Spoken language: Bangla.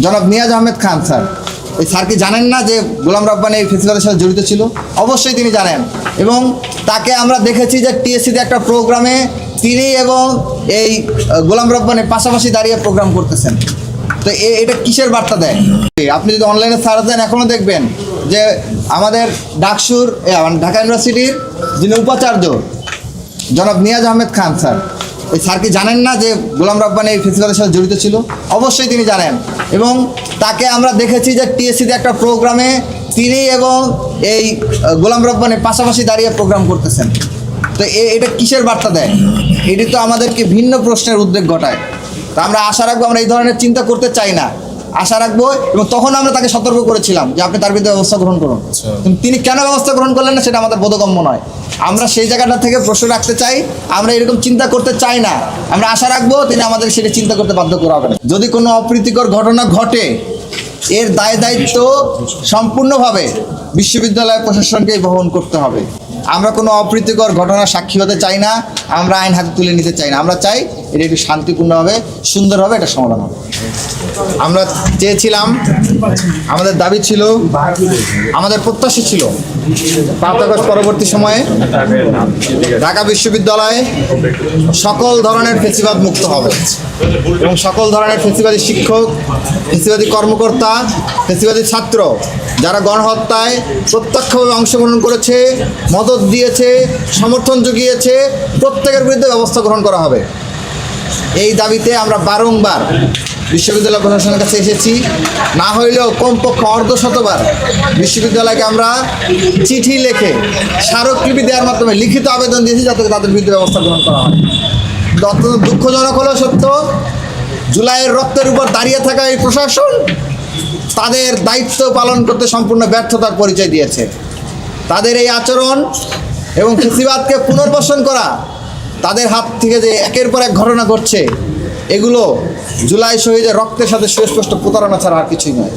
জনাব নিয়াজ আহমেদ খান, স্যার। এই স্যার কি জানেন না যে গোলাম রব্বানি এই ফেস্টিভ্যালের সাথে জড়িত ছিল? অবশ্যই তিনি জানেন। এবং তাকে আমরা দেখেছি যে টিএসসিতে একটা প্রোগ্রামে তিনি এবং এই গোলাম রব্বানি পাশাপাশি দাঁড়িয়ে প্রোগ্রাম করতেছেন। তো এটা কিসের বার্তা দেয়? আপনি যদি অনলাইনে সার্চ দেন এখনও দেখবেন যে আমাদের ডাকসুর মানে ঢাকা ইউনিভার্সিটির যিনি উপাচার্য, জনাব নিয়াজ আহমেদ খান, স্যার এই স্যার কি জানেন না যে গোলাম রব্বানি এই ফেস্টিভ্যালের সাথে জড়িত ছিল? অবশ্যই তিনি জানেন। এবং তাকে আমরা দেখেছি যে টিএসসিতে একটা প্রোগ্রামে তিনি এবং এই গোলাম রব্বানি পাশাপাশি দাঁড়িয়ে প্রোগ্রাম করতেছেন। তো এটা কিসের বার্তা দেয়? এটি তো আমাদেরকে ভিন্ন প্রশ্নের উদ্বেগ ঘটায়। তা আমরা আশা রাখব আমরা এই ধরনের চিন্তা করতে চাই না। আশা রাখব এবং তখন আমরা তাকে সতর্ক করেছিলাম যে আপনি তার বিরুদ্ধে ব্যবস্থা গ্রহণ করুন। তিনি কেন ব্যবস্থা গ্রহণ করলেন না সেটা আমাদের বোধগম্য নয়। আমরা সেই জায়গাটা থেকে প্রশ্ন রাখতে চাই আমরা এরকম চিন্তা করতে চাই না। আমরা আশা রাখব তিনি আমাদের সেটা চিন্তা করতে বাধ্য করাবেন। যদি কোনো অপ্রীতিকর ঘটনা ঘটে এর দায় দায়িত্ব সম্পূর্ণভাবে বিশ্ববিদ্যালয় প্রশাসনকেই বহন করতে হবে। আমরা কোনো অপ্রীতিকর ঘটনার সাক্ষী হতে চাই না আমরা আইন হাতে তুলে নিতে চাই না। আমরা চাই এটা একটু শান্তিপূর্ণভাবে সুন্দরভাবে এটা সমাধান হবে। আমরা চেয়েছিলাম, আমাদের দাবি ছিল, আমাদের প্রত্যাশা ছিল। পাঁচ আগস্ট পরবর্তী সময়ে ঢাকা বিশ্ববিদ্যালয়ে সকল ধরনের ফেসিবাদ মুক্ত হবে। এবং সকল ধরনের ফেসিবাদী শিক্ষক, ফেসিবাদী কর্মকর্তা, ফেসিবাদী ছাত্র যারা গণহত্যায় প্রত্যক্ষভাবে অংশগ্রহণ করেছে, মদত দিয়েছে, সমর্থন জুগিয়েছে, প্রত্যেকের বিরুদ্ধে ব্যবস্থা গ্রহণ করা হবে। এই দাবিতে আমরা বারংবার বিশ্ববিদ্যালয় প্রশাসনের কাছে এসেছি। না হইলেও কমপক্ষে অর্ধশতবার বিশ্ববিদ্যালয়কে আমরা চিঠি লিখে স্মারকলিপি দেওয়ার মাধ্যমে লিখিত আবেদন দিয়েছি যাতে তাদের বিরুদ্ধে ব্যবস্থা গ্রহণ করা হয়। অত্যন্ত দুঃখজনক হলেও সত্য, জুলাইয়ের রক্তের উপর দাঁড়িয়ে থাকা এই প্রশাসন তাদের দায়িত্ব পালন করতে সম্পূর্ণ ব্যর্থতার পরিচয় দিয়েছে। তাদের এই আচরণ এবং কৃষিবাদকে পুনর্বাসন করা তাদের হাত থেকে যে একের পর এক ঘটনা ঘটছে এগুলো জুলাই শহীদের রক্তের সাথে সুস্পষ্ট প্রতারণা ছাড়া আর কিছুই নয়।